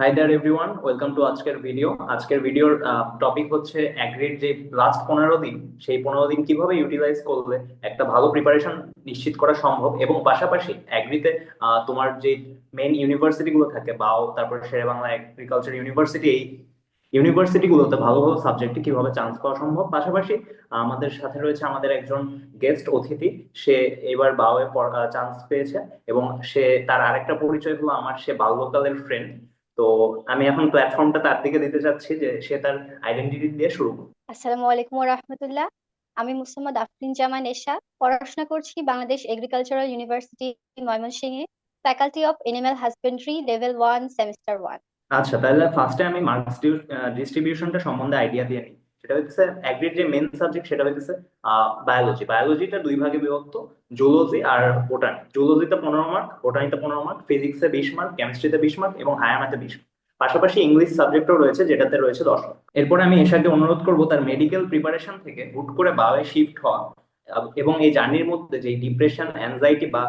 Hi there everyone welcome to আজকের video আজকের ভিডিওর টপিক হচ্ছে অ্যাগ্রির যে লাস্ট পনেরো দিন, সেই পনেরো দিন কীভাবে ইউটিলাইজ করলে একটা ভালো প্রিপারেশন নিশ্চিত করা সম্ভব এবং পাশাপাশি অ্যাগ্রিতে তোমার যে মেইন ইউনিভার্সিটি গুলো থাকে, বাও, তারপর শেরে বাংলা এগ্রিকালচার ইউনিভার্সিটি এই ইউনিভার্সিটি গুলোতে ভালো ভালো সাবজেক্টে কীভাবে চান্স পাওয়া সম্ভব। পাশাপাশি, আমাদের সাথে রয়েছে আমাদের একজন গেস্ট অতিথি, সে এবার বাওয়ে চান্স পেয়েছে এবং সে, তার আরেকটা পরিচয় হলো আমার সে বাল্যকালের ফ্রেন্ড তো আমি এখন প্ল্যাটফর্মটা তার দিকে দিতে চাচ্ছি যে সে তার আইডেন্টিটি দিয়ে শুরু করুক। আসসালামু আলাইকুম রাহমাতুল্লাহ। আমি মুসাম্মদ আফরিন জামান এশা পড়াশোনা করছি বাংলাদেশ এগ্রিকালচারাল ইউনিভার্সিটি ময়মনসিংহে। Faculty of animal husbandry level one semester one আচ্ছা তাহলে ফার্স্টে আমি মার্কস ডিস্ট্রিবিউশনটা সম্বন্ধে আইডিয়া দিয়ে নিই। সেটা হচ্ছে অ্যাগ্রির যে মেন সাবজেক্ট সেটা হচ্ছে বায়োলজি বায়োলজিটা দুই ভাগে বিভক্ত জুলজি আর বোটানি জুলজিতে পনেরো মার্ক বোটানিতে পনেরো মার্ক ফিজিক্সে বিশ মার্ক কেমিস্ট্রিতে বিশ মার্ক এবং হায়ার ম্যাথে বিশ মার্ক পাশাপাশি ইংলিশ সাবজেক্টও রয়েছে, যেটাতে রয়েছে দশ এরপরে আমি এশাকে অনুরোধ করব তার মেডিকেল প্রিপারেশন থেকে হুট করে বাওয়ে শিফট হওয়া এবং এই জার্নির মধ্যে যে ডিপ্রেশন অ্যাংজাইটি বা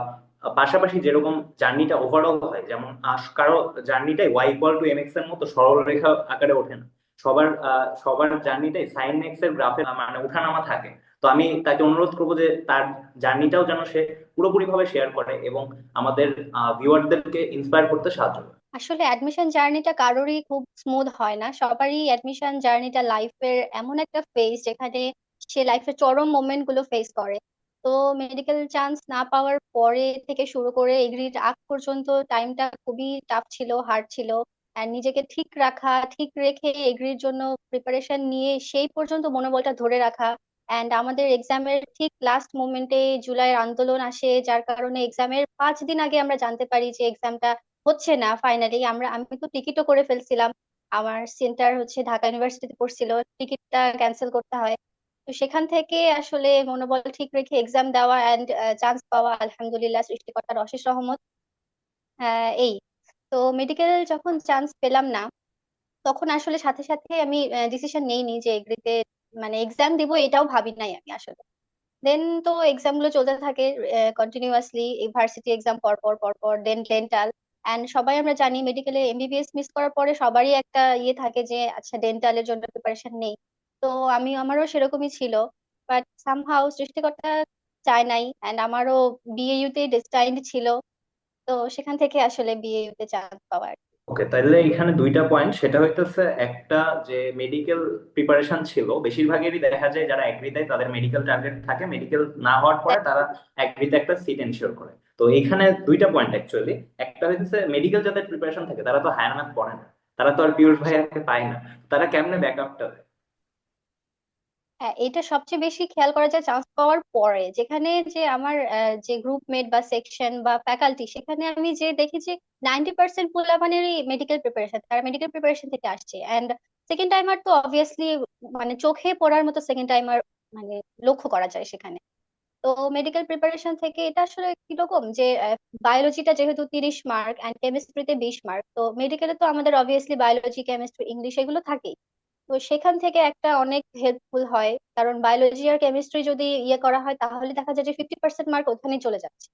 পাশাপাশি যেরকম জার্নিটা ওভারঅল হয়, যেমন কারও জার্নিটাই ওয়াই ইকুয়াল টু এম এক্সের মতো সরল রেখা আকারে ওঠে না। সবার সবার জার্নিটাই এর মানে ওঠানামা থাকে। তো আমি তাকে অনুরোধ করব যে তার জার্নিটাও যেন সে পুরোপুরি ভাবে শেয়ার করে এবং আমাদের ভিউয়ারদেরকে ইন্সপায়ার করতে সাহায্য করে। আসলে অ্যাডমিশন জার্নিটা কারোরই খুব স্মুথ হয় না। সবারই অ্যাডমিশন জার্নিটা লাইফের এমন একটা ফেজ যেখানে সে লাইফের চরম মোমেন্টগুলো ফেস করে। তো মেডিকেল চান্স না পাওয়ার পরে থেকে শুরু করে এগ্রিড আগ পর্যন্ত টাইমটা খুবই টাফ ছিল হার্ড ছিল। আর নিজেকে ঠিক রাখা, ঠিক রেখে এগ্রির জন্য প্রিপারেশন নিয়ে সেই পর্যন্ত মনোবলটা ধরে রাখা। অ্যান্ড আমাদের এক্সামের ঠিক লাস্ট মোমেন্টে জুলাইয়ের আন্দোলন আসে, যার কারণে এক্সামের পাঁচ দিন আগে আমরা জানতে পারি যে এক্সামটা হচ্ছে না ফাইনালি আমরা, আমি তো টিকিটও করে ফেলছিলাম। আমার সেন্টার হচ্ছে ঢাকা ইউনিভার্সিটিতে পড়ছিল টিকিটটা ক্যান্সেল করতে হয়। তো সেখান থেকে আসলে মনোবল ঠিক রেখে এক্সাম দেওয়া অ্যান্ড চান্স পাওয়া আলহামদুলিল্লাহ সৃষ্টিকর্তার অশেষ রহমত। এই। তো মেডিকেল যখন চান্স পেলাম না, তখন আসলে সাথে সাথে আমি ডিসিশন নেইনি যে এগ্রিতে মানে এক্সাম দিব এটাও ভাবি নাই আমি আসলে। দেন তো এক্সামগুলো চলতে থাকে কন্টিনিউয়াসলি ভার্সিটি এক্সাম পর পর পর পর দেন ডেন্টাল অ্যান্ড সবাই আমরা জানি মেডিকেলে এমবিবিএস মিস করার পরে সবারই একটা ইয়ে থাকে যে আচ্ছা ডেন্টালের জন্য প্রিপারেশন নেই। তো আমি, আমারও সেরকমই ছিল বাট সামহাউ সৃষ্টিকর্তা চায় নাই অ্যান্ড আমারও বিএইউ তে ডেস্টাইন্ড ছিল। তো সেখান থেকে আসলে বিএইউ তে চান্স পাওয়ার ওকে তাহলে এখানে দুইটা পয়েন্ট সেটা হইতেছে একটা যে মেডিকেল প্রিপারেশন ছিল, বেশিরভাগেরই দেখা যায় যারা এগ্রিতে তাদের মেডিকেল টার্গেট থাকে। মেডিকেল না হওয়ার পরে তারা এগ্রিতে একটা সিট এনশিওর করে। তো এখানে দুইটা পয়েন্ট অ্যাকচুয়ালি একটা হইতেছে মেডিকেল যাদের প্রিপারেশন থাকে, তারা তো হায়ার ম্যাথ পড়ে না। তারা তো আর পিউর ভাইয়াকে পায় না। তারা কেমনে ব্যাকআপটা দেয়? হ্যাঁ এটা সবচেয়ে বেশি খেয়াল করা যায় চান্স পাওয়ার পরে। যেখানে যে আমার যে গ্রুপ মেট বা সেকশন বা ফ্যাকাল্টি সেখানে আমি যে দেখেছি নাইনটি পার্সেন্ট পোলাপানেরই মেডিকেল প্রিপারেশন তারা মেডিকেল প্রিপারেশন থেকে আসছে। অ্যান্ড সেকেন্ড টাইমার তো অবভিয়াসলি মানে চোখে পড়ার মতো সেকেন্ড টাইমার মানে লক্ষ্য করা যায় সেখানে। তো মেডিকেল প্রিপারেশন থেকে এটা আসলে কীরকম যে বায়োলজিটা যেহেতু তিরিশ মার্ক অ্যান্ড কেমিস্ট্রিতে বিশ মার্ক তো মেডিকেলে তো আমাদের অবভিয়াসলি বায়োলজি কেমিস্ট্রি ইংলিশ এগুলো থাকেই। তো সেখান থেকে একটা অনেক হেল্পফুল হয়। কারণ বায়োলজি আর কেমিস্ট্রি যদি ইয়ে করা হয়, তাহলে দেখা যায় যে ফিফটি পার্সেন্ট মার্ক ওখানেই চলে যাচ্ছে।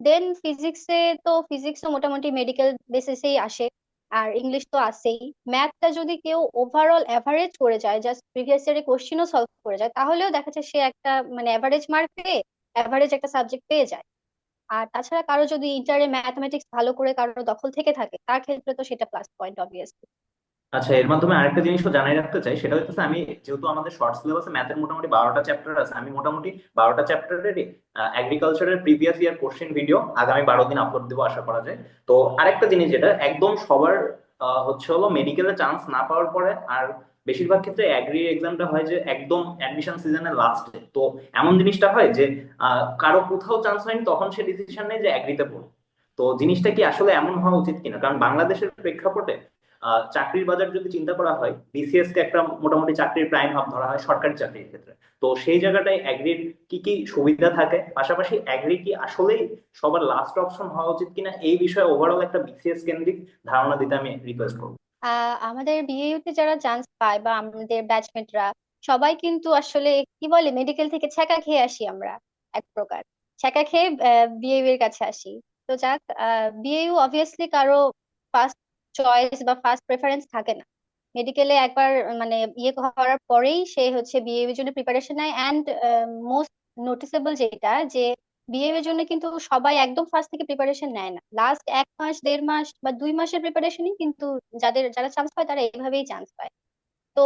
দেন ফিজিক্সে তো ফিজিক্সও মোটামুটি মেডিকেল বেসিসেই আসে, আর ইংলিশ তো আসেই ম্যাথটা যদি কেউ ওভারঅল অ্যাভারেজ করে যায় জাস্ট প্রিভিয়াস ইয়ারে কোশ্চিনও সলভ করে যায়, তাহলেও দেখা যায় সে একটা মানে অ্যাভারেজ মার্ক পেয়ে অ্যাভারেজ একটা সাবজেক্ট পেয়ে যায়। আর তাছাড়া কারও যদি ইন্টারে ম্যাথমেটিক্স ভালো করে কারও দখল থেকে থাকে, তার ক্ষেত্রে তো সেটা প্লাস পয়েন্ট অবভিয়াসলি আচ্ছা এর মাধ্যমে আরেকটা জিনিসও জানাই রাখতে চাই, সেটা হচ্ছে আমি যেহেতু আমাদের শর্ট সিলেবাসে ম্যাথের মোটামুটি বারোটা চ্যাপ্টার আছে, আমি মোটামুটি বারোটা চ্যাপ্টারেরই এগ্রিকালচারের প্রিভিয়াস ইয়ার কোশ্চেন ভিডিও আগামী বারো দিন আপলোড দেবো আশা করা যায়। তো আরেকটা জিনিস যেটা, একদম সবার হচ্ছে হলো মেডিকেলে চান্স না পাওয়ার পরে আর বেশিরভাগ ক্ষেত্রে অ্যাগ্রি এক্সামটা হয় যে একদম অ্যাডমিশন সিজনের লাস্টে তো এমন জিনিসটা হয় যে কারও কোথাও চান্স হয়নি তখন সে ডিসিশন নেয় যে অ্যাগ্রিতে পড়ো তো জিনিসটা কি আসলে এমন হওয়া উচিত কিনা? কারণ বাংলাদেশের প্রেক্ষাপটে চাকরির বাজার যদি চিন্তা করা হয় বিসিএস কে একটা মোটামুটি চাকরির প্রাইম হাব ধরা হয় সরকারি চাকরির ক্ষেত্রে। তো সেই জায়গাটায় অ্যাগ্রির কি কি সুবিধা থাকে? পাশাপাশি অ্যাগ্রি কি আসলেই সবার লাস্ট অপশন হওয়া উচিত কিনা? এই বিষয়ে ওভারঅল একটা বিসিএস কেন্দ্রিক ধারণা দিতে আমি রিকোয়েস্ট করব। আমাদের বিএইউতে যারা চান্স পায় বা আমাদের ব্যাচমেটরা সবাই কিন্তু আসলে কি বলে মেডিকেল থেকে ছ্যাঁকা খেয়ে আসি আমরা এক প্রকার। ছ্যাঁকা খেয়ে বিএইউ এর কাছে আসি। তো যাক বিএইউ অবভিয়াসলি কারও ফার্স্ট চয়েস বা ফার্স্ট প্রেফারেন্স থাকে না। মেডিকেলে একবার মানে ইয়ে করার পরেই সে হচ্ছে বিএ এর জন্য প্রিপারেশন নেয় অ্যান্ড মোস্ট নোটিসেবল যেটা যে বিএ এর জন্য কিন্তু সবাই একদম ফার্স্ট থেকে প্রিপারেশন নেয় না। লাস্ট এক মাস, দেড় মাস বা দুই মাসের প্রিপারেশনই কিন্তু যাদের, যারা চান্স পায় তারা এইভাবেই চান্স পায়। তো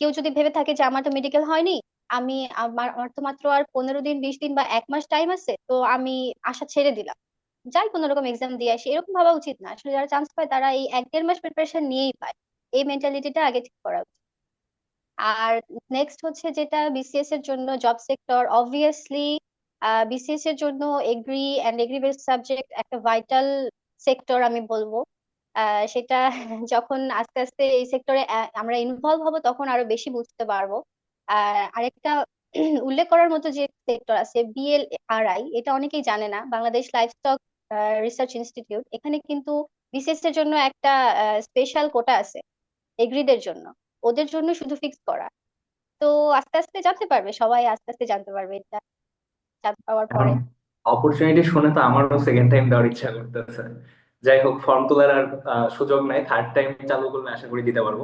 কেউ যদি ভেবে থাকে যে আমার তো মেডিকেল হয়নি, আমি, আমার আমার তো মাত্র আর পনেরো দিন, বিশ দিন বা এক মাস টাইম আছে, তো আমি আশা ছেড়ে দিলাম। যাই কোনো রকম এক্সাম দিয়ে আসি, এরকম ভাবা উচিত না। আসলে যারা চান্স পায় তারা এই এক দেড় মাস প্রিপারেশন নিয়েই পায়। এই মেন্টালিটিটা আগে ঠিক করা উচিত। আর নেক্সট হচ্ছে যেটা বিসিএস এর জন্য জব সেক্টর অবভিয়াসলি বিসিএস এর জন্য agri and agri based subject একটা ভাইটাল সেক্টর আমি বলব। সেটা যখন আস্তে আস্তে এই সেক্টরে আমরা ইনভলভ হব তখন আরও বেশি বুঝতে পারব। আর আরেকটা উল্লেখ করার মতো যে সেক্টর আছে বিএলআরআই এটা অনেকেই জানে না। বাংলাদেশ লাইভস্টক রিসার্চ ইনস্টিটিউট এখানে কিন্তু বিসিএস এর জন্য একটা স্পেশাল কোটা আছে এগ্রিদের জন্য। ওদের জন্য শুধু ফিক্স করা। তো আস্তে আস্তে জানতে পারবে সবাই আস্তে আস্তে জানতে পারবে এটা। জানতে পাওয়ার পরে। অপরচুনিটি শুনে তো আমারও সেকেন্ড টাইম দেওয়ার ইচ্ছা করতেছে। যাই হোক ফর্ম তোলার আর সুযোগ নাই। থার্ড টাইম চালু করলে আশা করি দিতে পারব।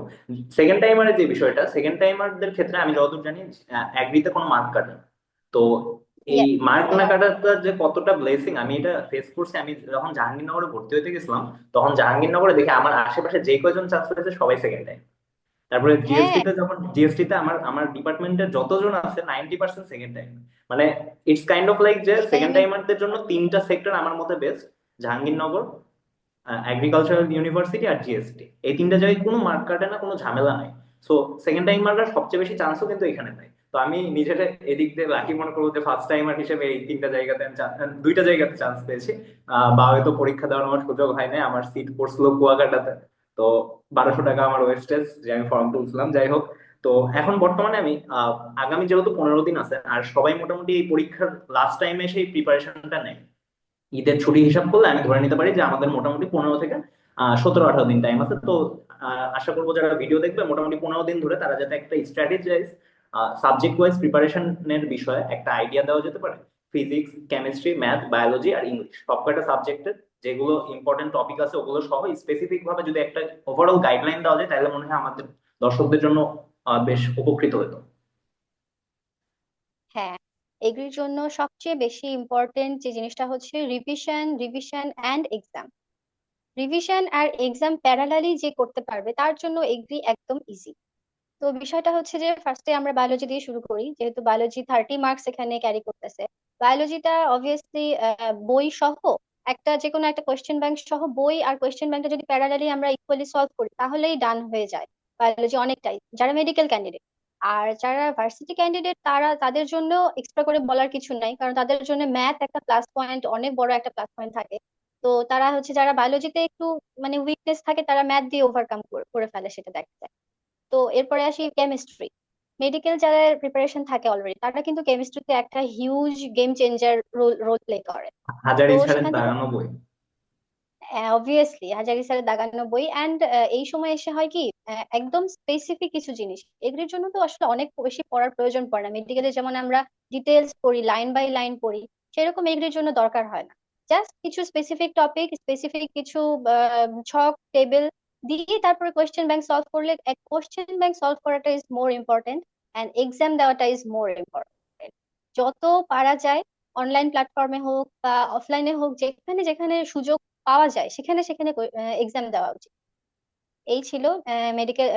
সেকেন্ড টাইমারের যে বিষয়টা সেকেন্ড টাইমারদের ক্ষেত্রে আমি যতদূর জানি অ্যাগ্রিতে কোনো মার্ক কাটে। তো এই মার্ক না. কাটাটা যে কতটা ব্লেসিং আমি এটা ফেস করছি আমি যখন জাহাঙ্গীরনগরে ভর্তি হতে গেছিলাম তখন জাহাঙ্গীরনগরে দেখি আমার আশেপাশে যে কয়জন ছাত্র আছে সবাই সেকেন্ড টাইম তারপরে জিএসটি তে যখন জিএসটি তে আমার আমার ডিপার্টমেন্টের যতজন আছে নাইনটি পার্সেন্ট সেকেন্ড টাইম মানে ইটস কাইন্ড অফ লাইক যে সেকেন্ড টাইমারদের জন্য তিনটা সেক্টর আমার মতে বেস্ট জাহাঙ্গীরনগর এগ্রিকালচারাল ইউনিভার্সিটি আর জিএসটি এই তিনটা জায়গায় কোনো মার্ক কাটে না কোনো ঝামেলা নাই। সো সেকেন্ড টাইমাররা সবচেয়ে বেশি চান্সও কিন্তু এখানে পায় তো আমি নিজের এদিক দিয়ে লাকি মনে করব যে ফার্স্ট টাইমার হিসেবে এই তিনটা জায়গাতে আমি দুইটা জায়গাতে চান্স পেয়েছি। বা হয়তো পরীক্ষা দেওয়ার আমার সুযোগ হয় না আমার সিট পড়ছিল কুয়াকাটাতে। তো বারোশো টাকা আমার ওয়েস্টেজ যে আমি ফর্ম তুলছিলাম, যাই হোক। তো এখন বর্তমানে আমি আগামী যেহেতু পনেরো দিন আছে, আর সবাই মোটামুটি এই পরীক্ষার লাস্ট টাইমে সেই প্রিপারেশনটা নেয়। ঈদের ছুটি হিসাব করলে আমি ধরে নিতে পারি যে আমাদের মোটামুটি পনেরো থেকে সতেরো, আঠারো দিন টাইম আছে। তো আশা করব যারা ভিডিও দেখবে, মোটামুটি পনেরো দিন ধরে তারা যাতে একটা স্ট্র্যাটেজাইজ সাবজেক্ট ওয়াইজ প্রিপারেশনের বিষয়ে একটা আইডিয়া দেওয়া যেতে পারে। ফিজিক্স কেমিস্ট্রি ম্যাথ বায়োলজি আর ইংলিশ সব কয়টা সাবজেক্টের যেগুলো ইম্পর্টেন্ট টপিক আছে, ওগুলো সহ স্পেসিফিক ভাবে যদি একটা ওভারঅল গাইডলাইন দেওয়া যায়, তাহলে মনে হয় আমাদের দর্শকদের জন্য বেশ উপকৃত হতো। হ্যাঁ এগুলির জন্য সবচেয়ে বেশি ইম্পর্টেন্ট যে জিনিসটা হচ্ছে revision revision and exam revision R exam parallelly যে করতে পারবে, তার জন্য এগ্রি একদম ইজি তো বিষয়টা হচ্ছে যে ফার্স্টে আমরা বায়োলজি দিয়ে শুরু করি। যেহেতু বায়োলজি থার্টি মার্কস এখানে ক্যারি করতেছে। বায়োলজিটা অবভিয়াসলি বই সহ একটা যে কোনো একটা কোয়েশ্চেন ব্যাংক সহ বই আর কোয়েশ্চেন ব্যাংকটা যদি প্যারালালি আমরা ইকুয়ালি সলভ করি, তাহলেই ডান হয়ে যায় বায়োলজি অনেকটাই, যারা মেডিকেল ক্যান্ডিডেট আর যারা ভার্সিটি ক্যান্ডিডেট তারা, তাদের জন্য এক্সট্রা করে বলার কিছু নাই, কারণ তাদের জন্য ম্যাথ একটা প্লাস পয়েন্ট অনেক বড় একটা প্লাস পয়েন্ট থাকে। তো তারা হচ্ছে, যারা বায়োলজিতে একটু মানে উইকনেস থাকে, তারা ম্যাথ দিয়ে ওভারকাম করে ফেলে, সেটা দেখা যায়। তো এরপরে আসি কেমিস্ট্রি মেডিকেল যারা প্রিপারেশন থাকে অলরেডি তারা কিন্তু কেমিস্ট্রিতে একটা huge game changer role role play করে। হাজারি দাঁড়ানো বই। অবভিয়াসলি হাজারি স্যারের দাগানো বই। অ্যান্ড এই সময় এসে হয় কি একদম স্পেসিফিক কিছু জিনিস। এগুলির জন্য তো আসলে অনেক বেশি পড়ার প্রয়োজন পড়ে না। মেডিকেলে যেমন আমরা ডিটেলস পড়ি লাইন বাই লাইন পড়ি সেরকম এগুলির জন্য দরকার হয় না। জাস্ট কিছু স্পেসিফিক টপিক স্পেসিফিক কিছু ছক টেবিল দিয়ে তারপরে কোয়েশ্চেন ব্যাংক সলভ করলে কোয়েশ্চেন ব্যাংক সলভ করাটা is more important and exam দেওয়াটা ইজ মোর ইম্পর্টেন্ট যত পারা যায় অনলাইন প্ল্যাটফর্মে হোক বা অফলাইনে হোক, যেখানে যেখানে সুযোগ পাওয়া যায়, সেখানে সেখানে এক্সাম দেওয়া উচিত। এই ছিল medical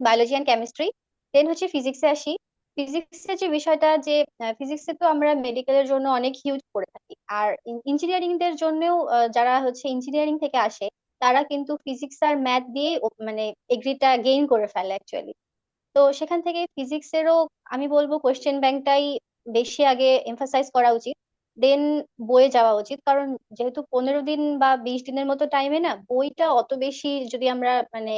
biology and chemistry then হচ্ছে ফিজিক্সে আসি। ফিজিক্সের যে বিষয়টা যে ফিজিক্সে তো আমরা মেডিকেলের জন্য অনেক হিউজ পড়ে থাকি। আর ইঞ্জিনিয়ারিং দের জন্যও যারা হচ্ছে ইঞ্জিনিয়ারিং থেকে আসে তারা কিন্তু ফিজিক্স আর ম্যাথ দিয়ে মানে এগ্রিটা গেইন করে ফেলে অ্যাকচুয়ালি তো সেখান থেকে ফিজিক্স ফিজিক্সেরও আমি বলব কোয়েশ্চেন ব্যাংকটাই বেশি আগে এমফাসাইজ করা উচিত দেন বইয়ে যাওয়া উচিত। কারণ যেহেতু পনেরো দিন বা বিশ দিনের মতো টাইমে না, বইটা অত বেশি যদি আমরা মানে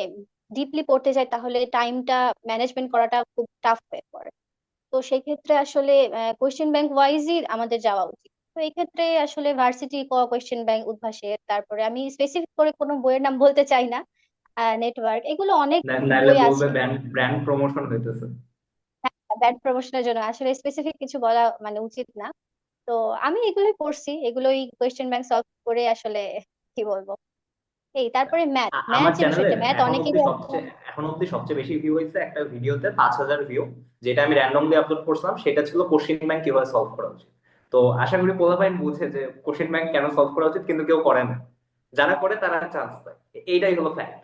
ডিপলি পড়তে যাই, তাহলে টাইমটা ম্যানেজমেন্ট করাটা খুব টাফ হয়ে পড়ে। তো সেই ক্ষেত্রে আসলে কোয়েশ্চেন ব্যাংক ওয়াইজই আমাদের যাওয়া উচিত। তো এই ক্ষেত্রে আসলে ভার্সিটি ক কোয়েশ্চেন ব্যাংক উদ্ভাসের তারপরে আমি স্পেসিফিক করে কোনো বইয়ের নাম বলতে চাই না নেটওয়ার্ক এগুলো অনেক বই আছে। ব্র্যান্ড ব্র্যান্ড প্রমোশন হইতেছে। ব্যাড প্রমোশনের জন্য আসলে স্পেসিফিক কিছু বলা মানে উচিত না। তো আমি এগুলোই পড়ছি এগুলোই কোয়েশ্চেন ব্যাংক সলভ করে আসলে কি বলব? এই তারপরে ম্যাথ ম্যাথ যে বিষয়টা ম্যাথ সবচেয়ে এখন অব্দি সবচেয়ে বেশি ভিউ হয়েছে একটা ভিডিওতে পাঁচ হাজার ভিউ যেটা আমি র্যান্ডমলি আপলোড করছিলাম সেটা ছিল কোশ্চেন ব্যাংক কীভাবে সলভ করা উচিত। তো আশা করি পোলাপাইন বুঝে যে কোশ্চেন ব্যাংক কেন সলভ করা উচিত কিন্তু কেউ করে না। যারা করে তারা চান্স পায়। এইটাই হলো ফ্যাক্ট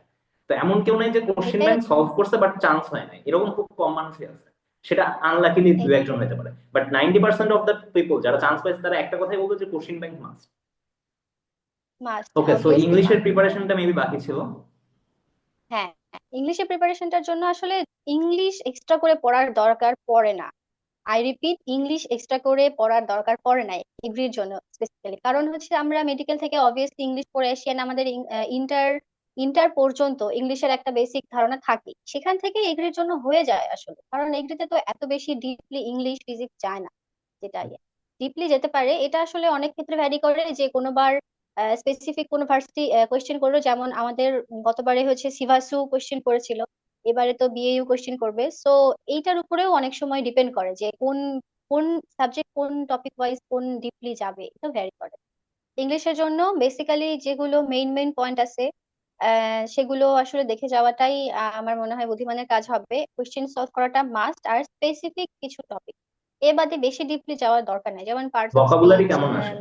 তো এমন কেউ নাই যে কোশ্চেন ব্যাংক সলভ করছে বাট চান্স হয় না এরকম খুব কম মানুষই আছে। সেটা আনলাকিলি দু একজন হতে পারে। But ninety percent of the people যারা চান্স পাইছে তারা একটা কথাই বলবে যে question bank must must okay so ইংলিশের প্রিপারেশনটা মেবি বাকি ছিল। হ্যাঁ ইংলিশের প্রিপারেশনটার জন্য আসলে ইংলিশ এক্সট্রা করে পড়ার দরকার পড়ে না। আই রিপিট ইংলিশ এক্সট্রা করে পড়ার দরকার পড়ে না ডিগ্রির জন্য স্পেসিক্যালি কারণ হচ্ছে আমরা মেডিকেল থেকে অবভিয়াসলি ইংলিশ পড়ে and আমাদের ইন্টার ইন্টার পর্যন্ত ইংলিশের একটা বেসিক ধারণা থাকে। সেখান থেকে এগ্রির জন্য হয়ে যায় আসলে। কারণ এগ্রিতে তো এত বেশি ডিপলি ইংলিশ ফিজিক্স যায় না যেটা ডিপলি যেতে পারে, এটা আসলে অনেক ক্ষেত্রে ভ্যারি করে যে কোনোবার স্পেসিফিক কোনো ভার্সিটি কোয়েশ্চেন করল। যেমন আমাদের গতবারে হচ্ছে সিভাসু কোয়েশ্চেন করেছিল। এবারে তো বিএইউ কোয়েশ্চেন করবে। সো এইটার উপরেও অনেক সময় ডিপেন্ড করে যে কোন কোন সাবজেক্ট কোন টপিক ওয়াইজ কোন ডিপলি যাবে এটা ভ্যারি করে। ইংলিশের জন্য বেসিক্যালি যেগুলো মেইন মেইন পয়েন্ট আছে সেগুলো আসলে দেখে যাওয়াটাই আমার মনে হয় বুদ্ধিমানের কাজ হবে। কোয়েশ্চেন সলভ করাটা মাস্ট আর স্পেসিফিক কিছু টপিক এ বাদে বেশি ডিপলি যাওয়ার দরকার নেই। যেমন ভোকাবুলারি কেমন আসে?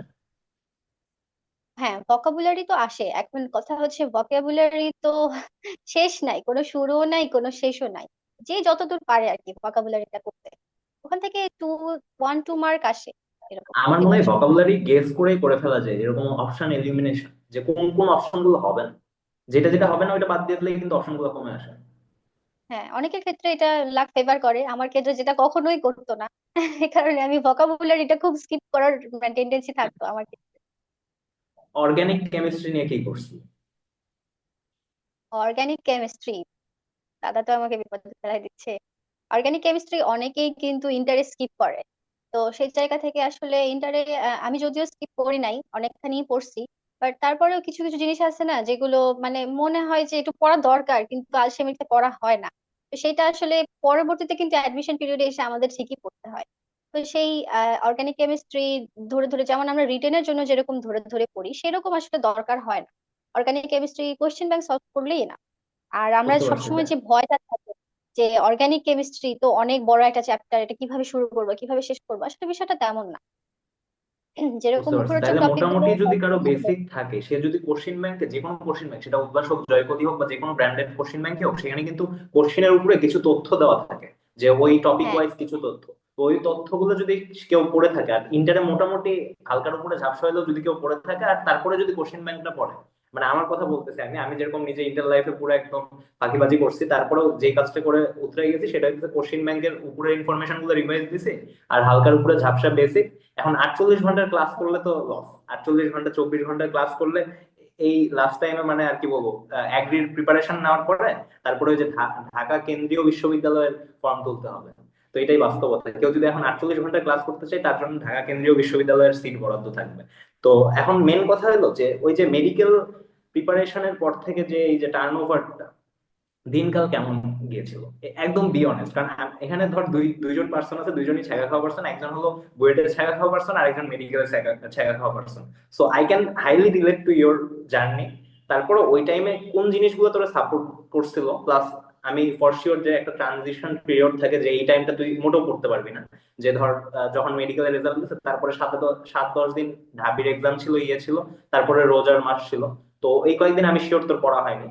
হ্যাঁ ভোকাবুলারি তো আসে। এখন কথা হচ্ছে ভোকাবুলারি তো শেষ নাই কোনো শুরুও নাই কোনো শেষও নাই। যে যতদূর পারে আর কি ভোকাবুলারিটা করতে। ওখান থেকে টু ওয়ান টু মার্ক আসে এরকম। আমার মনে হয় বছর ভোকাবুলারি গেস করেই করে ফেলা যায় এরকম অপশন এলিমিনেশন যে কোন কোন অপশনগুলো হবে না। যেটা যেটা হবে না ওইটা বাদ দিয়ে দিলে কিন্তু অপশনগুলো কমে আসে। হ্যাঁ অনেকের ক্ষেত্রে এটা লাক ফেভার করে। আমার ক্ষেত্রে যেটা কখনোই করতো না। এই কারণে আমি ভোকাবুলারিটা খুব স্কিপ করার টেন্ডেন্সি থাকতো আমার ক্ষেত্রে। অর্গানিক কেমিস্ট্রি নিয়ে কি করছি? অর্গানিক কেমিস্ট্রি দাদা তো আমাকে বিপদে ফেলাই দিচ্ছে। অর্গানিক কেমিস্ট্রি অনেকেই কিন্তু ইন্টারে স্কিপ করে। তো সেই জায়গা থেকে আসলে ইন্টারে আমি যদিও স্কিপ করি নাই, অনেকখানি পড়ছি। বাট তারপরেও কিছু কিছু জিনিস আছে না, যেগুলো মানে মনে হয় যে একটু পড়া দরকার, কিন্তু আলসেমিতে পড়া হয় না। সেটা আসলে পরবর্তীতে কিন্তু অ্যাডমিশন পিরিয়ডে এসে আমাদের ঠিকই পড়তে হয়। তো সেই অর্গানিক কেমিস্ট্রি ধরে ধরে যেমন আমরা রিটেনের জন্য যেরকম ধরে ধরে পড়ি সেরকম আসলে দরকার হয় না। Organic chemistry question bank solve করলেই না। আর আমরা সবসময় যে ভয়টা থাকে যে অর্গানিক কেমিস্ট্রি তো অনেক বড় একটা চ্যাপ্টার এটা কীভাবে শুরু করব কীভাবে শেষ করব আসলে বিষয়টা তেমন না। যেরকম মুখরোচক টপিক মোটামুটি যদি কারও বেসিক থাকে সে যদি কোশ্চিন ব্যাংকে যে কোনো কোশ্চিন ব্যাংক সেটা উদ্ভাস হোক বা যে কোনো ব্র্যান্ডেড কোশ্চিন ব্যাংকে হোক সেখানে কিন্তু কোশ্চিনের উপরে কিছু তথ্য দেওয়া থাকে যে ওই টপিক হ্যাঁ। ওয়াইজ কিছু তথ্য। তো ওই তথ্যগুলো যদি কেউ পড়ে থাকে, আর ইন্টারে মোটামুটি হালকার উপরে ঝাপসা হলেও যদি কেউ পড়ে থাকে, আর তারপরে যদি কোশ্চিন ব্যাংকটা পড়ে মানে আমার কথা বলতেছি আমি আমি যেরকম নিজে ইন্টার লাইফে পুরো একদম ফাঁকিবাজি করছি, তারপরেও যে কাজটা করে উতরে গেছি সেটা হচ্ছে কোশ্চিন ব্যাংকের উপরে ইনফরমেশনগুলো রিভাইজ দিছি, আর হালকার উপরে ঝাপসা বেসিক এখন আটচল্লিশ ঘণ্টার ক্লাস করলে তো লস আটচল্লিশ ঘণ্টা, চব্বিশ ঘণ্টার ক্লাস করলে এই লাস্ট টাইমে মানে আর কি বলব অ্যাগ্রির প্রিপারেশন নেওয়ার পরে তারপরে ওই যে ঢাকা কেন্দ্রীয় বিশ্ববিদ্যালয়ের ফর্ম তুলতে হবে। তো এটাই বাস্তবতা। কেউ যদি এখন আটচল্লিশ ঘণ্টা ক্লাস করতে চায়, তার জন্য ঢাকা কেন্দ্রীয় বিশ্ববিদ্যালয়ের সিট বরাদ্দ থাকবে। তো এখন মেন কথা হলো যে, ওই যে মেডিকেল প্রিপারেশনের পর থেকে যে, এই যে টার্ন ওভারটা দিনকাল কেমন গিয়েছিল? একদম বি অনেস্ট কারণ এখানে ধর দুই, দুইজন পার্সন আছে, দুইজনই ছ্যাঁকা খাওয়া পার্সন একজন হলো বুয়েটের ছ্যাঁকা খাওয়া পার্সন আর একজন মেডিকেলের ছ্যাঁকা খাওয়া person so I can highly relate to your journey তারপরে ওই টাইমে কোন জিনিসগুলো তোরা সাপোর্ট করছিল? প্লাস আমি ফর শিওর যে একটা ট্রানজিশন পিরিয়ড থাকে যে এই টাইমটা তুই মোটেও পড়তে পারবি না। যে ধর যখন মেডিকেলের রেজাল্ট দিচ্ছে তারপরে সাত সাত দশ দিন ঢাবির এক্সাম ছিল ইয়ে ছিল তারপরে রোজার মাস ছিল। তো এই কয়েকদিন আমি শিওর তোর পড়া হয়নি।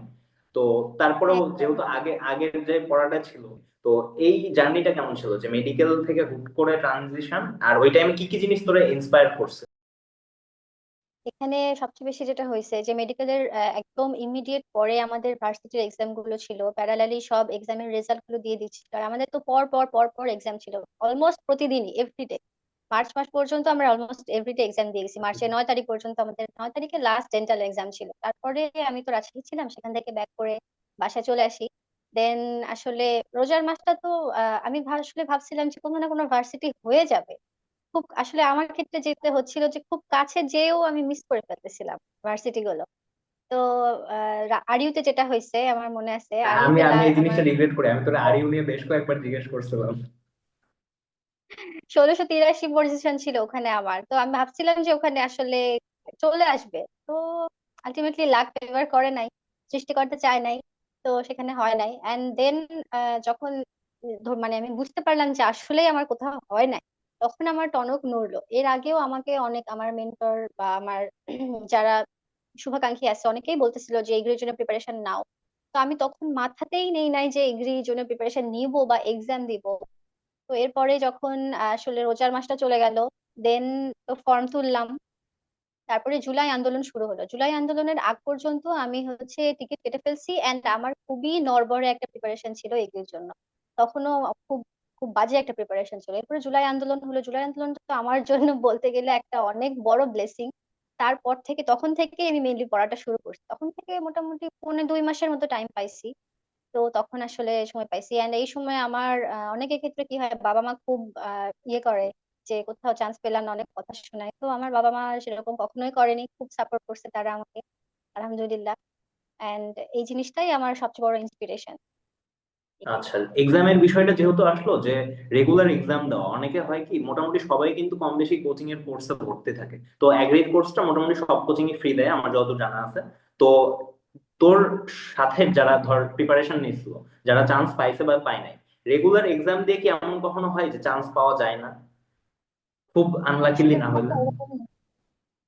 তো তারপরেও যেহেতু আগে আগের যে পড়াটা ছিল তো এই জার্নিটা কেমন ছিল? যে মেডিকেল থেকে হুট করে ট্রানজিশন আর ওই টাইমে কি কি জিনিস তোরে ইন্সপায়ার করছে? এখানে সবচেয়ে বেশি যেটা হয়েছে যে মেডিকেলের একদম ইমিডিয়েট পরে আমাদের ভার্সিটির এক্সামগুলো ছিল। প্যারালালি সব এক্সামের রেজাল্টগুলো দিয়ে দিচ্ছিল আর আমাদের তো পর পর পর পর এক্সাম ছিল। অলমোস্ট প্রতিদিনই এভরিডে মার্চ মাস পর্যন্ত আমরা অলমোস্ট এভরিডে এক্সাম দিয়ে গেছি। মার্চের নয় তারিখ পর্যন্ত আমাদের নয় তারিখে লাস্ট ডেন্টাল এক্সাম ছিল। তারপরে আমি তো রাজশাহী ছিলাম সেখান থেকে ব্যাক করে বাসায় চলে আসি। দেন আসলে রোজার মাসটা তো আহ, আমি ভা- আসলে ভাবছিলাম যে কোনো না কোনো ভার্সিটি হয়ে যাবে। খুব আসলে আমার ক্ষেত্রে যেতে হচ্ছিল যে খুব কাছে যেও আমি মিস করে ফেলতেছিলাম ভার্সিটি গুলো। তো আরিউতে যেটা হয়েছে আমার মনে আছে আমি আরিউতে আমি এই জিনিসটা রিগ্রেট করি। আমি তোর আরিউ নিয়ে বেশ কয়েকবার জিজ্ঞেস করছিলাম। ষোলোশো তিরাশি পজিশন ছিল ওখানে আমার। তো আমি ভাবছিলাম যে ওখানে আসলে চলে আসবে। তো আলটিমেটলি লাক ফেভার করে নাই সৃষ্টিকর্তা চায় নাই তো সেখানে হয় নাই। অ্যান্ড দেন যখন মানে আমি বুঝতে পারলাম যে আসলেই আমার কোথাও হয় নাই। তখন আমার টনক নড়লো। এর আগেও আমাকে অনেক, আমার মেন্টর বা আমার যারা শুভাকাঙ্ক্ষী আছে, অনেকেই বলতেছিল যে এগুলোর জন্য প্রিপারেশন নাও। তো আমি তখন মাথাতেই নেই নাই যে এগ্রির জন্য প্রিপারেশন নিব বা এক্সাম দিব। তো এরপরে যখন আসলে রোজার মাসটা চলে গেল দেন তো ফর্ম তুললাম। তারপরে জুলাই আন্দোলন শুরু হলো। জুলাই আন্দোলনের আগ পর্যন্ত আমি হচ্ছে টিকিট কেটে ফেলছি এন্ড আমার খুবই নড়বড়ে একটা প্রিপারেশন ছিল এগ্রির জন্য। তখনও খুব খুব বাজে একটা প্রিপারেশন ছিল। এরপরে জুলাই আন্দোলন হলো। জুলাই আন্দোলন তো আমার জন্য বলতে গেলে একটা অনেক বড় ব্লেসিং তারপর থেকে, তখন থেকে আমি মেইনলি পড়াটা শুরু করছি। তখন থেকে মোটামুটি পৌনে দুই মাসের মতো টাইম পাইছি। তো তখন আসলে সময় পাইছি। এন্ড এই সময় আমার অনেকের ক্ষেত্রে কি হয়, বাবা মা খুব ইয়ে করে যে কোথাও চান্স পেলাম অনেক কথা শোনায়। তো আমার বাবা মা সেরকম কখনোই করেনি। খুব সাপোর্ট করছে তারা আমাকে, আলহামদুলিল্লাহ। এন্ড এই জিনিসটাই আমার সবচেয়ে বড় ইন্সপিরেশন আচ্ছা এক্সামের বিষয়টা যেহেতু আসলো যে রেগুলার এক্সাম দেওয়া, অনেকে হয় কি মোটামুটি সবাই কিন্তু কম বেশি কোচিং এর কোর্সে ভর্তি থাকে। তো অ্যাগ্রিড কোর্সটা মোটামুটি সব কোচিং এ ফ্রি দেয়, আমার যতদূর জানা আছে। তো তোর সাথে যারা ধর প্রিপারেশন নিচ্ছিল, যারা চান্স পাইছে বা পায় নাই রেগুলার এক্সাম দিয়ে কি এমন কখনো হয় যে চান্স পাওয়া যায় না? খুব আনলাকিলি না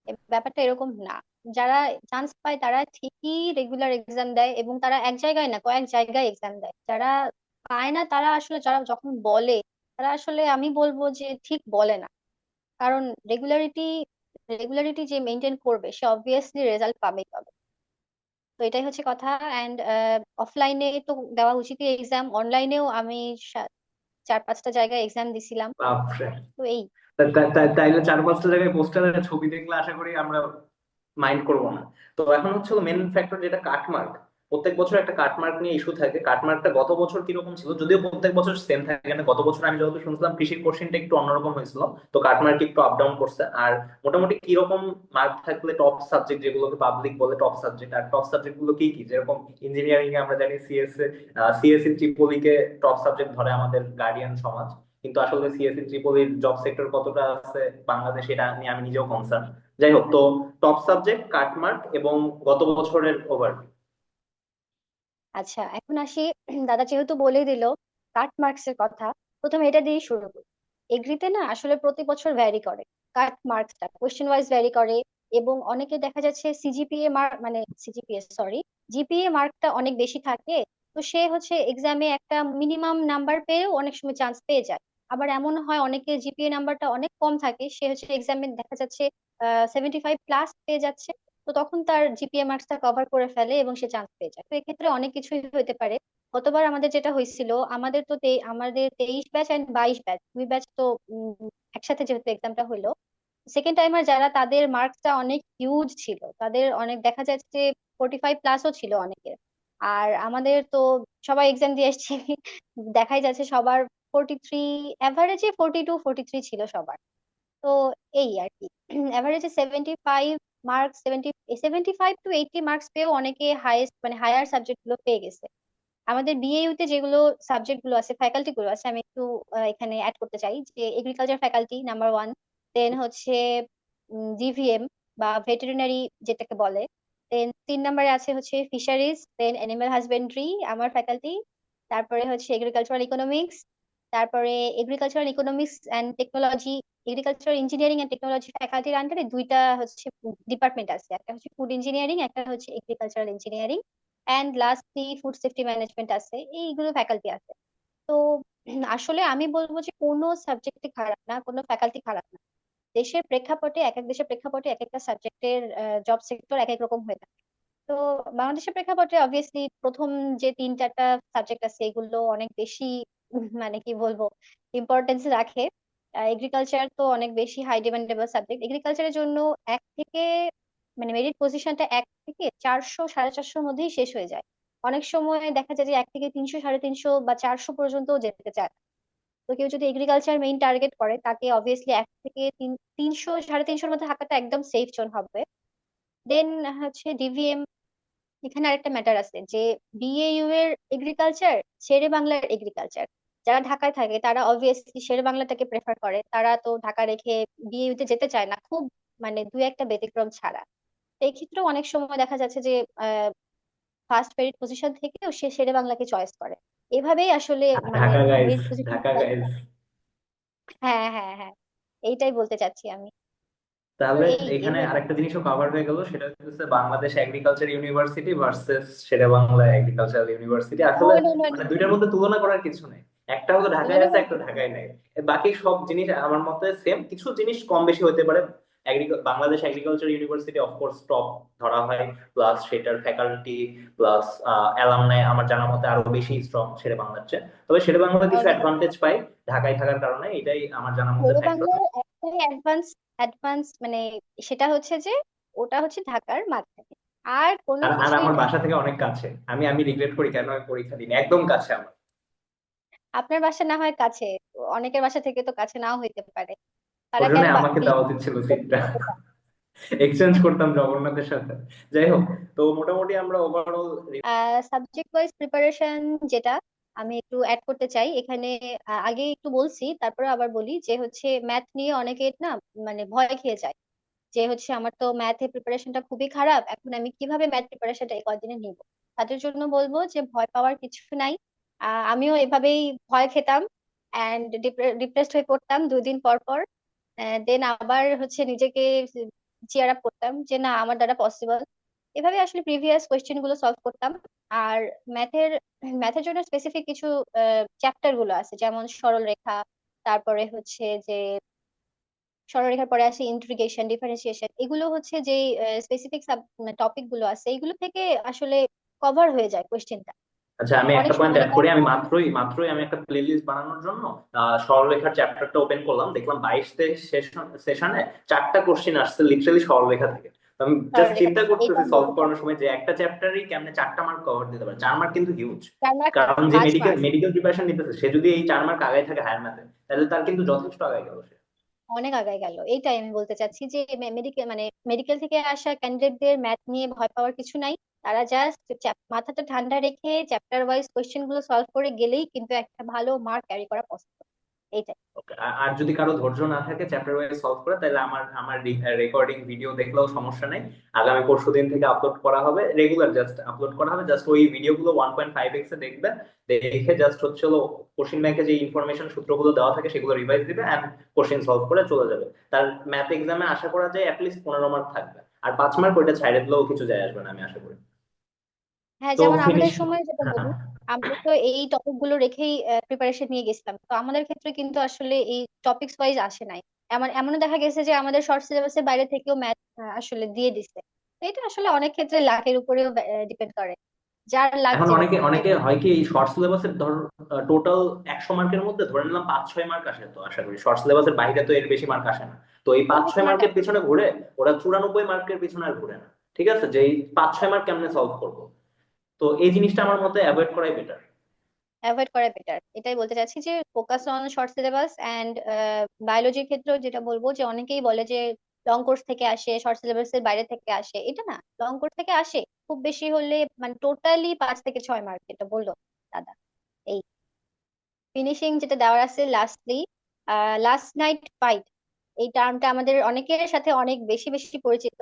এরকম ব্যাপারটা এরকম না। যারা চান্স পায় তারা ঠিকই রেগুলার এক্সাম দেয় এবং তারা এক জায়গায় না কয়েক জায়গায় এক্সাম দেয়। যারা পায় না তারা আসলে যারা যখন বলে তারা আসলে আমি বলব যে ঠিক বলে না। কারণ রেগুলারিটি রেগুলারিটি যে মেনটেন করবে সে অবভিয়াসলি রেজাল্ট পাবেই পাবে। তো এটাই হচ্ছে কথা। অ্যান্ড অফলাইনে তো দেওয়া উচিতই এক্সাম অনলাইনেও আমি চার পাঁচটা জায়গায় এক্সাম দিছিলাম। তো এই। তাইলে চার পাঁচটা জায়গায় পোস্টারের ছবি দেখলে আশা করি আমরা মাইন্ড করব না। তো এখন হচ্ছে মেন ফ্যাক্টর যেটা কাটমার্ক প্রত্যেক বছর একটা কাটমার্ক নিয়ে ইস্যু থাকে। কাটমার্কটা গত বছর কীরকম ছিল? যদিও প্রত্যেক বছর সেম থাকে না। গত বছর আমি যত শুনছিলাম কৃষির কোশ্চেনটা একটু অন্যরকম হয়েছিল, তো কাটমার্ক একটু আপ ডাউন করছে। আর মোটামুটি কীরকম মার্ক থাকলে টপ সাবজেক্ট যেগুলোকে পাবলিক বলে টপ সাবজেক্ট আর টপ সাবজেক্টগুলো কি কি? যেরকম ইঞ্জিনিয়ারিং এ আমরা জানি সিএসএ সিএসসি ত্রিপলিকে টপ সাবজেক্ট ধরে আমাদের গার্ডিয়ান সমাজ। কিন্তু আসলে সিএসসি ত্রিপলির জব সেক্টর কতটা আছে? বাংলাদেশে এটা নিয়ে আমি নিজেও কনসার্ন যাই হোক তো টপ সাবজেক্ট কাটমার্ক এবং গত বছরের ওভার আচ্ছা এখন আসি। দাদা যেহেতু বলে দিল কাট মার্কস এর কথা, প্রথমে এটা দিয়ে শুরু করি। এগ্রিতে না আসলে প্রতি বছর ভ্যারি করে। কাট মার্কসটা কোশ্চেন ওয়াইজ ভ্যারি করে এবং অনেকে দেখা যাচ্ছে সিজিপিএ মার্ক মানে সিজিপিএ সরি জিপিএ মার্কটা অনেক বেশি থাকে, তো সে হচ্ছে এক্সামে একটা মিনিমাম নাম্বার পেয়েও অনেক সময় চান্স পেয়ে যায়। আবার এমন হয় অনেকে জিপিএ নাম্বারটা অনেক কম থাকে, সে হচ্ছে এক্সামে দেখা যাচ্ছে সেভেন্টি ফাইভ প্লাস পেয়ে যাচ্ছে। তো তখন তার জিপিএ মার্কসটা কভার করে ফেলে এবং সে চান্স পেয়ে যায়। তো এক্ষেত্রে অনেক কিছুই হতে পারে। গতবার আমাদের যেটা হয়েছিল, আমাদের তো আমাদের তেইশ ব্যাচ অ্যান্ড বাইশ ব্যাচ দুই ব্যাচ তো একসাথে যেহেতু এক্সামটা হলো সেকেন্ড টাইমার যারা তাদের মার্কসটা অনেক হিউজ ছিল। তাদের অনেক, দেখা যাচ্ছে ফোর্টি ফাইভ প্লাসও ছিল অনেকের। আর আমাদের তো সবাই এক্সাম দিয়ে এসেছি দেখাই যাচ্ছে সবার ফোর্টি থ্রি অ্যাভারেজে ফোর্টি টু ফোর্টি থ্রি ছিল সবার। তো এই আর কি। অ্যাভারেজে seventy five marks seventy seventy five to eighty marks পেয়েও অনেকে হাইয়েস্ট মানে হায়ার সাবজেক্টগুলো পেয়ে গেছে। আমাদের বিএইউ তে যেগুলো সাবজেক্টগুলো আছে ফ্যাকাল্টি গুলো আছে, আমি একটু এখানে অ্যাড করতে চাই যে agriculture faculty number one then হচ্ছে জিভিএম বা ভেটেরিনারি যেটাকে বলে দেন তিন নম্বরে আছে হচ্ছে ফিশারিজ দেন অ্যানিমাল হাজবেন্ড্রি আমার ফ্যাকাল্টি তারপরে হচ্ছে এগ্রিকালচারাল ইকোনমিক্স তারপরে agricultural economics and technology agricultural engineering and technology ফ্যাকাল্টির আন্ডারে দুইটা হচ্ছে ডিপার্টমেন্ট আছে। একটা হচ্ছে ফুড ইঞ্জিনিয়ারিং একটা হচ্ছে agricultural engineering and lastly food safety management আছে। এইগুলো ফ্যাকাল্টি আছে। তো আসলে আমি বলব যে কোনো সাবজেক্টই খারাপ না, কোনো ফ্যাকাল্টি খারাপ না। দেশের প্রেক্ষাপটে, এক এক দেশের প্রেক্ষাপটে এক একটা সাবজেক্টের জব সেক্টর এক এক রকম হয়ে থাকে। তো বাংলাদেশের প্রেক্ষাপটে অবভিয়াসলি প্রথম যে তিন চারটা সাবজেক্ট আছে, এগুলো অনেক বেশি মানে কি বলব ইম্পর্টেন্স রাখে। এগ্রিকালচার তো অনেক বেশি হাই ডিমান্ডেবল সাবজেক্ট এগ্রিকালচারের জন্য এক থেকে মানে মেরিট পজিশনটা এক থেকে চারশো, সাড়ে চারশোর মধ্যেই শেষ হয়ে যায়। অনেক সময় দেখা যায় যে এক থেকে তিনশো, সাড়ে তিনশো বা চারশো পর্যন্ত যেতে চায় তো কেউ যদি এগ্রিকালচার মেইন টার্গেট করে, তাকে অবভিয়াসলি এক থেকে তিন, তিনশো, সাড়ে তিনশোর মধ্যে থাকাটা একদম সেফ জোন হবে। দেন হচ্ছে ডিভিএম এখানে আরেকটা ম্যাটার আছে যে বিএইউ এর এগ্রিকালচার শেরে বাংলার এগ্রিকালচার যারা ঢাকায় থাকে তারা অবভিয়াসলি শেরে বাংলাটাকে প্রেফার করে। তারা তো ঢাকা রেখে বিএইউ তে যেতে চায় না খুব মানে দু একটা ব্যতিক্রম ছাড়া। এই ক্ষেত্রেও অনেক সময় দেখা যাচ্ছে যে ফার্স্ট মেরিট পজিশন থেকেও সে শেরে বাংলাকে চয়েস করে। এভাবেই আসলে মানে হ্যাঁ হ্যাঁ হ্যাঁ এইটাই বলতে চাচ্ছি আমি। তাহলে এখানে আরেকটা জিনিসও কভার হয়ে গেল সেটা হচ্ছে Bangladesh agriculture university versus Shere Bangla agriculture university আসলে মানে দুইটার মধ্যে তুলনা করার কিছু নেই। একটা হলো ঢাকায় আছে একটা ঢাকায় নাই। বাকি সব জিনিস আমার মতে সেম কিছু জিনিস কম বেশি হতে পারে। Bangladesh agriculture university of course top ধরা হয় প্লাস সেটার ফ্যাকাল্টি প্লাস অ্যালামনাই আমার জানা মতে আরও বেশি স্ট্রং শেরে বাংলার চেয়ে তবে শেরে বাংলা কিছু অ্যাডভান্টেজ পাই ঢাকায় থাকার কারণে এটাই আমার জানা মতে অ্যাডভান্স অ্যাডভান্স মানে সেটা হচ্ছে যে ওটা হচ্ছে ঢাকার মাঝখানে আর কোনো আর আর আমার বাসা থেকে অনেক কাছে। আমি আমি রিগ্রেট করি কেন আমি পরীক্ষা দিন একদম কাছে আমার। আপনার বাসা না হয় কাছে অনেকের বাসা থেকে তো কাছে নাও হইতে পারে। তারা কেন আমাকে দেওয়া উচিত ছিল সিটটা এক্সচেঞ্জ করতাম জগন্নাথের সাথে। যাই হোক তো মোটামুটি আমরা ওভারঅল সাবজেক্ট ওয়াইজ প্রিপারেশন যেটা আমি একটু অ্যাড করতে চাই এখানে আহ, আগে একটু বলছি তারপরে আবার বলি যে হচ্ছে ম্যাথ নিয়ে অনেকে না মানে ভয় খেয়ে যায়। যে হচ্ছে আমার তো ম্যাথে প্রিপারেশনটা খুবই খারাপ এখন আমি কীভাবে ম্যাথ প্রিপারেশনটা এই কদিনে নিব? তাদের জন্য বলব যে ভয় পাওয়ার কিছু নাই। আমিও এভাবেই ভয় খেতাম অ্যান্ড ডিপ্রেসড হয়ে পড়তাম দুই দিন পর। পর দেন আবার হচ্ছে নিজেকে চিয়ার আপ করতাম যে না, আমার দ্বারা পসিবল এভাবে আসলে প্রিভিয়াস কোয়েশ্চেনগুলো সলভ করতাম। আর ম্যাথের ম্যাথের জন্য স্পেসিফিক কিছু চ্যাপ্টারগুলো আছে। যেমন সরলরেখা, তারপরে হচ্ছে যে সরলরেখার পরে আসে ইন্টিগ্রেশন ডিফারেন্সিয়েশন এগুলো হচ্ছে যে স্পেসিফিক টপিকগুলো আছে, এগুলো থেকে আসলে কভার হয়ে যায় কোয়েশ্চেনটা আচ্ছা আমি একটা পয়েন্ট অ্যাড করি আমি মাত্রই মাত্রই আমি একটা প্লেলিস্ট বানানোর জন্য সরলরেখার চ্যাপ্টারটা ওপেন করলাম দেখলাম বাইশ সেশনে চারটা কোশ্চেন আসছে লিটারালি সরলরেখা থেকে। আমি জাস্ট চিন্তা করতেছি সলভ করানোর সময় যে একটা চ্যাপ্টারই কেমনে চারটা মার্ক কভার দিতে পারে। চার মার্ক কিন্তু হিউজ কারণ যে মেডিকেল মেডিকেল প্রিপারেশন নিতেছে সে যদি এই চার মার্ক আগায় থাকে হায়ার ম্যাথে তাহলে তার কিন্তু যথেষ্ট আগায় গেল সে। অনেক আগায় গেল। এইটাই আমি বলতে চাচ্ছি যে মেডিকেল মানে মেডিকেল থেকে আসা ক্যান্ডিডেটদের ম্যাথ নিয়ে ভয় পাওয়ার কিছু নাই। তারা জাস্ট মাথাটা ঠান্ডা রেখে চ্যাপ্টার ওয়াইজ কোয়েশ্চেনগুলো সলভ করে গেলেই কিন্তু একটা ভালো মার্ক ক্যারি করা পসিবল এইটাই। আর যদি কারও ধৈর্য না থাকে চ্যাপ্টার ওয়াইজ সলভ করে, তাহলে আমার আমার রেকর্ডিং ভিডিও দেখলেও সমস্যা নেই। আগামী পরশু দিন থেকে আপলোড করা হবে রেগুলার জাস্ট আপলোড করা হবে জাস্ট ওই ভিডিওগুলো ওয়ান পয়েন্ট ফাইভ এক্স এ দেখবে, দেখে জাস্ট হচ্ছে কোশ্চিন ব্যাংকে যে ইনফরমেশন সূত্রগুলো দেওয়া থাকে সেগুলো রিভাইজ দিবে অ্যান্ড কোশ্চিন সলভ করে চলে যাবে। তার ম্যাথ এক্সামে আশা করা যায় অ্যাটলিস্ট পনেরো মার্ক থাকবে। আর পাঁচ মার্ক ওইটা ছাইড়ে দিলেও কিছু যায় আসবে না, আমি আশা করি। হ্যাঁ যেমন আমাদের সময় যেটা বলি আমরা তো এই টপিকগুলো রেখেই প্রিপারেশন নিয়ে গেছিলাম। তো আমাদের ক্ষেত্রে কিন্তু আসলে এই টপিকস ওয়াইজ আসে নাই। এমন এমনও দেখা গেছে যে আমাদের শর্ট সিলেবাসের বাইরে থেকেও ম্যাথ আসলে দিয়ে দিছে। এটা আসলে অনেক ক্ষেত্রে লাকের উপরেও ডিপেন্ড করে। যার লাক এখন অনেকে যেরকম অনেকে হয় কি এই শর্ট সিলেবাসের ধর টোটাল একশো মার্কের মধ্যে ধরে নিলাম পাঁচ ছয় মার্ক আসে তো আশা করি। শর্ট সিলেবাসের বাইরে তো এর বেশি মার্ক আসে না। তো এই পাঁচ ছয় মার্কের পিছনে ঘুরে ওরা চুরানব্বই মার্কের পিছনে আর ঘুরে না। ঠিক আছে? যে এই পাঁচ ছয় মার্ক কেমনে সলভ করব? তো এই জিনিসটা আমার মতে অ্যাভয়েড করাই বেটার অ্যাভয়েড করা বেটার এটাই বলতে চাচ্ছি যে focus on short syllabus and বায়োলজির ক্ষেত্রেও যেটা বলব যে অনেকেই বলে যে লং কোর্স থেকে আসে শর্ট সিলেবাসের বাইরে থেকে আসে। এটা না লং কোর্স থেকে আসে, খুব বেশি হলে মানে টোটালি পাঁচ থেকে ছয় মার্ক যেটা বলল দাদা। এই ফিনিশিং যেটা দেওয়ার আছে লাস্টলি লাস্ট নাইট ফাইট এই টার্মটা আমাদের অনেকের সাথে অনেক বেশি বেশি পরিচিত।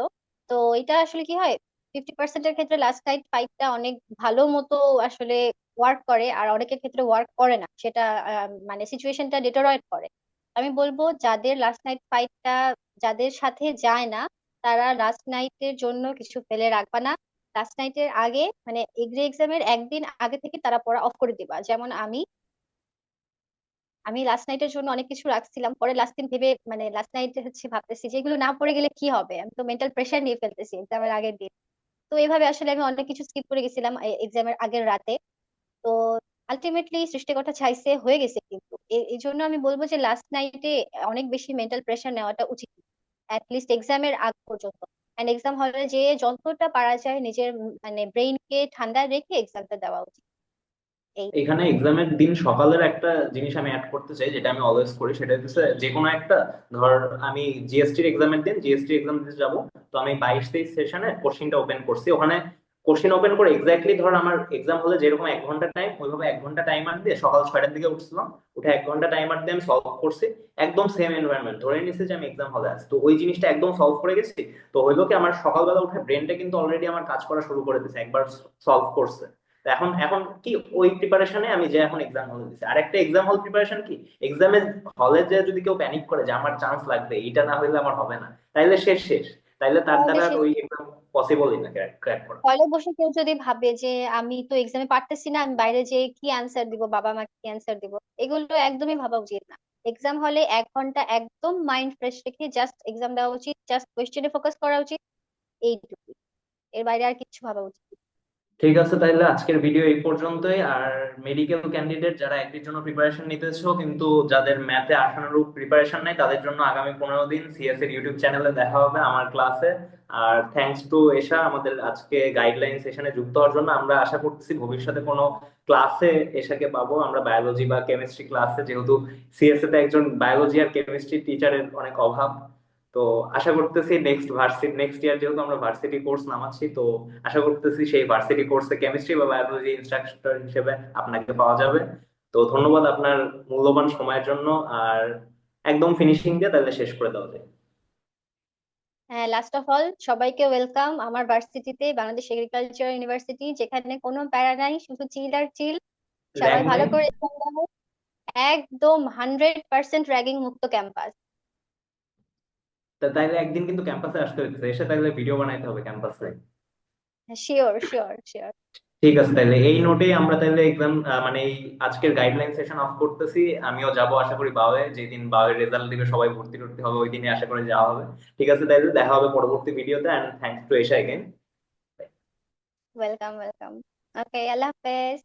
তো এটা আসলে কি হয় ফিফটি পার্সেন্টের ক্ষেত্রে লাস্ট নাইট ফাইটটা অনেক ভালো মতো আসলে ওয়ার্ক করে, আর অনেকের ক্ষেত্রে ওয়ার্ক করে না। সেটা মানে সিচুয়েশনটা ডিটোরয়েট করে। আমি বলব, যাদের লাস্ট নাইট ফাইটটা যাদের সাথে যায় না, তারা লাস্ট নাইটের জন্য কিছু ফেলে রাখবা না। লাস্ট নাইটের আগে মানে এগ্রি এক্সামের একদিন আগে থেকে তারা পড়া অফ করে দিবা। যেমন আমি আমি লাস্ট নাইটের জন্য অনেক কিছু রাখছিলাম। পরে লাস্ট দিন ভেবে মানে লাস্ট নাইট হচ্ছে ভাবতেছি যে এগুলো না পড়ে গেলে কি হবে? আমি তো মেন্টাল প্রেশার নিয়ে ফেলতেছি এক্সামের আগের দিন। তো এভাবে আসলে আমি অনেক কিছু স্কিপ করে গেছিলাম এক্সামের আগের রাতে। তো আলটিমেটলি সৃষ্টিকর্তা চাইছে হয়ে গেছে কিন্তু। এই জন্য আমি বলব যে লাস্ট নাইটে অনেক বেশি মেন্টাল প্রেশার নেওয়াটা উচিত। অ্যাটলিস্ট এক্সামের আগ পর্যন্ত। এক্সাম হলে যে যতটা পারা যায় নিজের মানে ব্রেইনকে ঠান্ডা রেখে এক্সামটা দেওয়া উচিত। এখানে এক্সামের দিন সকালের একটা জিনিস আমি অ্যাড করতে চাই, যেটা আমি অলওয়েজ করি, সেটা হচ্ছে যে কোনো একটা, ধর আমি জিএসটির এক্সামের দিন জিএসটি এক্সাম দিতে যাব, তো আমি বাইশ তেইশ সেশনে কোশ্চিনটা ওপেন করছি। ওখানে কোশ্চেন ওপেন করে এক্স্যাক্টলি ধর আমার এক্সাম হলে যেরকম এক ঘণ্টা টাইম ওইভাবে এক ঘণ্টা টাইমার দিয়ে সকাল ছয়টার দিকে উঠছিলাম, উঠে এক ঘণ্টা টাইমার দিয়ে আমি সলভ করছি, একদম সেম এনভায়রনমেন্ট ধরে নিছি যে আমি এক্সাম হলে আছি। তো ওই জিনিসটা একদম সলভ করে গেছি, তো হইল কি আমার সকালবেলা উঠে ব্রেনটা কিন্তু অলরেডি আমার কাজ করা শুরু করে দিছে, একবার সলভ করছে। এখন এখন কি ওই প্রিপারেশনে আমি যে এখন এক্সাম হলে দিছি? আর একটা এক্সাম হল প্রিপারেশন কি এক্সামে হলে যে যদি কেউ প্যানিক করে যে আমার চান্স লাগবে এটা না হইলে আমার হবে না তাইলে শেষ শেষ। তাইলে তার দ্বারা ওই এক্সাম পসিবলই না ক্র্যাক করা। হলে বসে কেউ যদি ভাবে যে আমি তো এক্সামে পারতেছি না আমি বাইরে যেয়ে কি অ্যান্সার দিব বাবা মাকে কি অ্যান্সার দিব এগুলো একদমই ভাবা উচিত না। এক্সাম হলে এক ঘণ্টা একদম মাইন্ড ফ্রেশ রেখে জাস্ট এক্সাম দেওয়া উচিত জাস্ট কোয়েশ্চেনে ফোকাস করা উচিত এইটুকু এর বাইরে আর কিছু ভাবা উচিত না। ঠিক আছে তাহলে আজকের ভিডিও এই পর্যন্তই। আর মেডিকেল ক্যান্ডিডেট যারা একটির জন্য প্রিপারেশন নিতেছো, কিন্তু যাদের ম্যাথে আশানুরূপ প্রিপারেশন নাই, তাদের জন্য আগামী পনেরো দিন সিএস এর ইউটিউব চ্যানেলে দেখা হবে আমার ক্লাসে আর থ্যাঙ্কস টু এশা, আমাদের আজকে গাইডলাইন সেশনে যুক্ত হওয়ার জন্য আমরা আশা করতেছি ভবিষ্যতে কোনো ক্লাসে এশাকে পাবো। আমরা বায়োলজি বা কেমিস্ট্রি ক্লাসে যেহেতু সিএসএ তে একজন বায়োলজি আর কেমিস্ট্রি টিচারের অনেক অভাব তো আশা করতেছি নেক্সট ভার্সিটি নেক্সট ইয়ার যেহেতু আমরা ভার্সিটি কোর্স নামাচ্ছি তো আশা করতেছি সেই ভার্সিটি কোর্সে কেমিস্ট্রি বা বায়োলজি ইনস্ট্রাক্টর হিসেবে আপনাকে পাওয়া যাবে। তো ধন্যবাদ আপনার মূল্যবান সময়ের জন্য আর একদম ফিনিশিং দিয়ে তাহলে শেষ করে দেওয়া যায়। হ্যাঁ লাস্ট অফ অল সবাইকে ওয়েলকাম আমার ভার্সিটিতে বাংলাদেশ এগ্রিকালচার ইউনিভার্সিটি যেখানে কোনো প্যারা নাই শুধু চিল আর চিল। সবাই ভালো করে একদম হান্ড্রেড পার্সেন্ট র্যাগিং মুক্ত ক্যাম্পাস তাইলে একদিন কিন্তু ক্যাম্পাসে আসতে হইতেছে এসে তাইলে ভিডিও বানাইতে হবে ক্যাম্পাসে শিওর শিওর শিওর ঠিক আছে তাহলে এই নোটে আমরা তাহলে এক্সাম মানে এই আজকের গাইডলাইন সেশন অফ করতেছি আমিও যাব আশা করি বাওয়ে যেদিন বাওয়ের রেজাল্ট দিবে সবাই ভর্তি টর্তি হবে ওই দিনে আশা করি যাওয়া হবে। ঠিক আছে তাইলে দেখা হবে পরবর্তী ভিডিওতে and thanks to Esha again welcome welcome okay আল্লাহ হাফেজ।